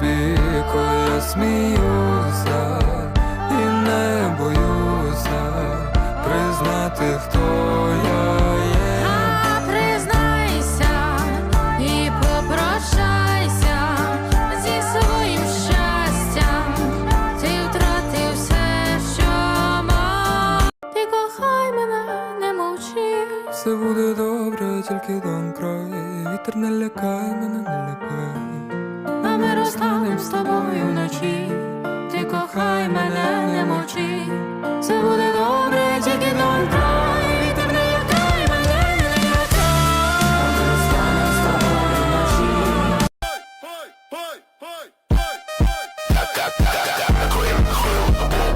тобі, коли я сміюся і не боюся признати, хто я є. А признайся і попрощайся зі своїм щастям. Ти втратив все, що мав. Ти кохай мене, не мовчи. Все буде добре, тільки don't cry Вітер не лякай, мене не лякай. Розстанем з тобою вночі. Ти кохай мене, не мовчи. Все буде добре, тільки don't cry. Вітер не лякай мене, не лякай. А ой, ой, ой, ой, ой, Не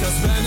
Cause